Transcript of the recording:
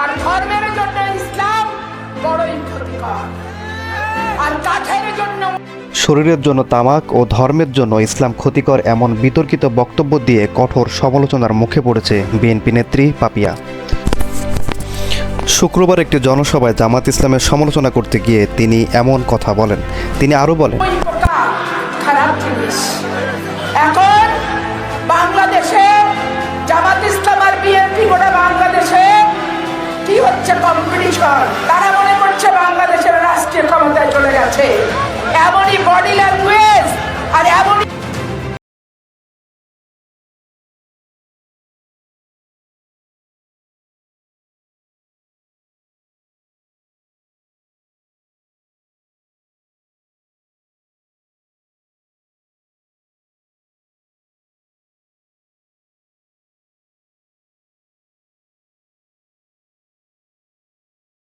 আর ধর্মের জন্য ইসলাম বড়ই ক্ষতিকর আর কাঠের জন্য শরীরের জন্য তামাক ও ধর্মের জন্য ইসলাম ক্ষতিকর এমন বিতর্কিত বক্তব্য দিয়ে কঠোর সমালোচনার মুখে পড়েছে বিএনপি নেত্রী পাপিয়া। শুক্রবার একটি জনসভায় জামাত ইসলামের সমালোচনা করতে গিয়ে তিনি এমন কথা বলেন। তিনি আরও বলেন কম্পিটিশন তারা মনে করছে বাংলাদেশের রাষ্ট্রীয় ক্ষমতায় চলে গেছে। এমনই বডি ল্যাঙ্গুয়েজ